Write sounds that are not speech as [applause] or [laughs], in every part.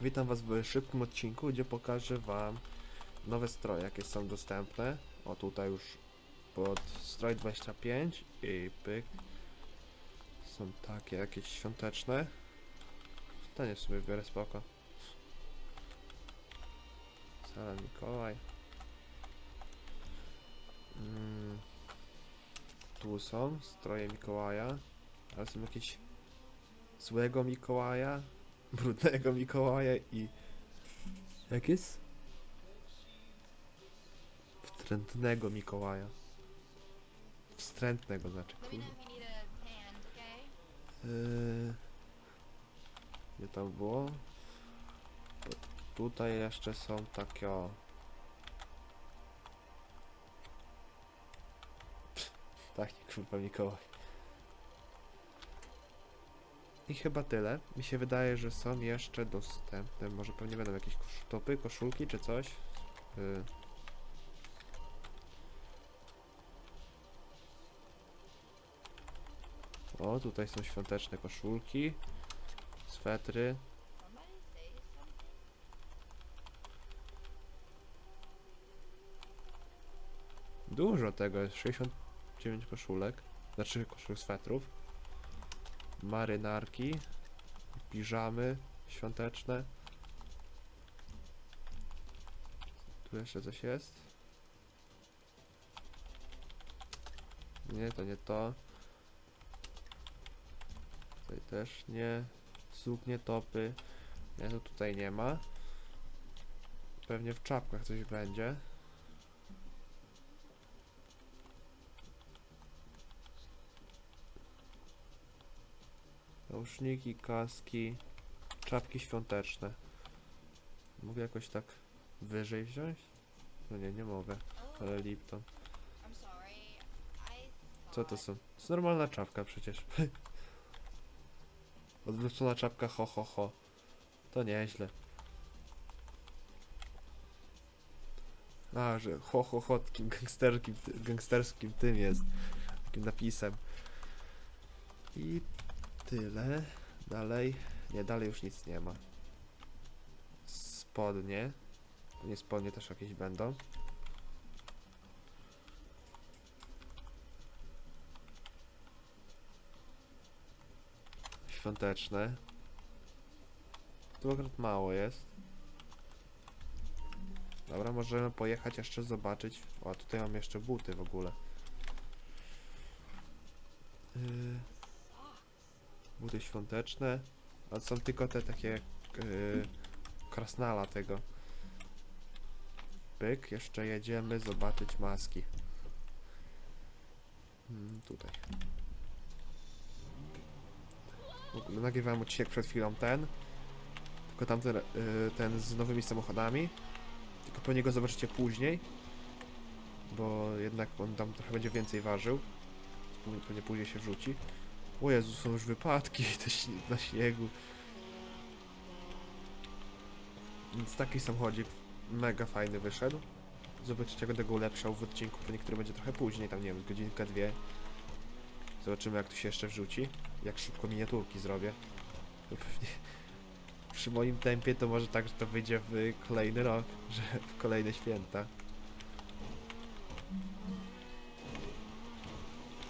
Witam Was w szybkim odcinku, gdzie pokażę Wam nowe stroje, jakie są dostępne. O tutaj już pod stroj 25 i pyk. Są takie jakieś świąteczne. To nie w sumie biorę spoko. Sala Mikołaj. Mm. Tu są stroje Mikołaja, ale są jakieś złego Mikołaja, brudnego Mikołaja i jak jest? Wstrętnego Mikołaja. Wstrętnego znaczy, okay? Yy, Gdzie tam było? Tutaj jeszcze są takie o. Taki kurwa Mikołaj. I chyba tyle. Mi się wydaje, że są jeszcze dostępne. Może pewnie będą jakieś topy, koszulki czy coś. Yy. O, tutaj są świąteczne koszulki, swetry. Dużo tego jest, 69 koszulek, znaczy koszulek swetrów. Marynarki, piżamy świąteczne. Tu jeszcze coś jest? Nie, to nie to. Tutaj też nie. Suknie, topy. Nie, to tutaj nie ma. Pewnie w czapkach coś będzie. Nauszniki, kaski, czapki świąteczne. Mogę jakoś tak wyżej wziąć? No nie, nie mogę. Oh, Ale Lipton. Sorry. I Co to są? To jest normalna czapka przecież. [laughs] Odwrócona czapka ho ho ho. To nieźle. A, że ho ho ho takim gangsterskim, gangsterskim tym jest. Takim napisem. I tyle. Dalej. Nie, dalej już nic nie ma. Spodnie. Nie spodnie też jakieś będą. Świąteczne. Tu akurat mało jest. Dobra, możemy pojechać jeszcze zobaczyć. O, tutaj mam jeszcze buty w ogóle. Yy, buty świąteczne. A są tylko te takie yy, krasnala tego. Pyk, jeszcze jedziemy zobaczyć maski. Mm, tutaj. Nagrywałem odcinek przed chwilą ten. Tylko tamten, y, ten z nowymi samochodami. Tylko pewnie go zobaczycie później. Bo jednak on tam trochę będzie więcej ważył. Pewnie później się wrzuci. O Jezu, są już wypadki [laughs] na śniegu. Więc taki samochodzik mega fajny wyszedł. Zobaczycie, jak będę go ulepszał w odcinku, bo niektóry będzie trochę później, tam nie wiem, godzinka, dwie. Zobaczymy, jak tu się jeszcze wrzuci. Jak szybko miniaturki zrobię. To pewnie [laughs] przy moim tempie to może tak, że to wyjdzie w kolejny rok, [laughs] że w kolejne święta.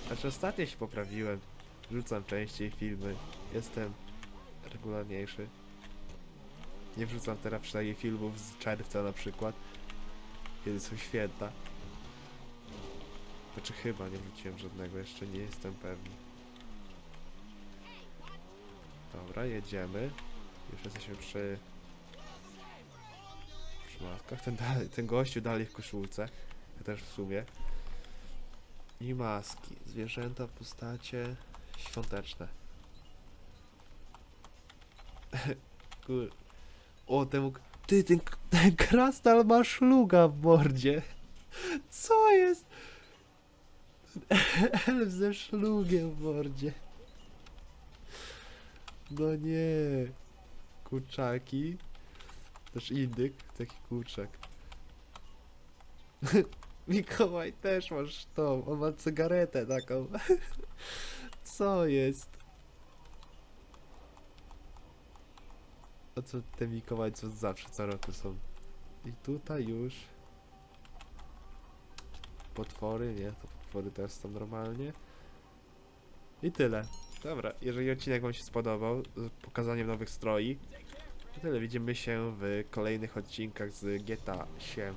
Znaczy ostatnio się poprawiłem. Wrzucam częściej filmy. Jestem regularniejszy. Nie wrzucam teraz przynajmniej filmów z czerwca na przykład. Kiedy są święta. Znaczy chyba nie wrzuciłem żadnego, jeszcze nie jestem pewny. Dobra, jedziemy. Już jesteśmy przy... przy maskach. Ten, dalej, ten gościu dalej w koszulce. Ja też w sumie. I maski. Zwierzęta, postacie świąteczne. Kur... O, temu... Ty, ten, ten krasnal ma szluga w mordzie. Co jest? Elf ze szlugiem w mordzie. No nie. Kurczaki. Też indyk, taki kurczak. [laughs] Mikołaj też masz tą, on ma cygaretę taką. Co jest? A co te Mikołaj co zawsze co roku są. I tutaj już potwory, nie? To potwory też są normalnie. I tyle. Dobra, jeżeli odcinek Wam się spodobał z pokazaniem nowych stroi, to tyle. Widzimy się w kolejnych odcinkach z GTA 7.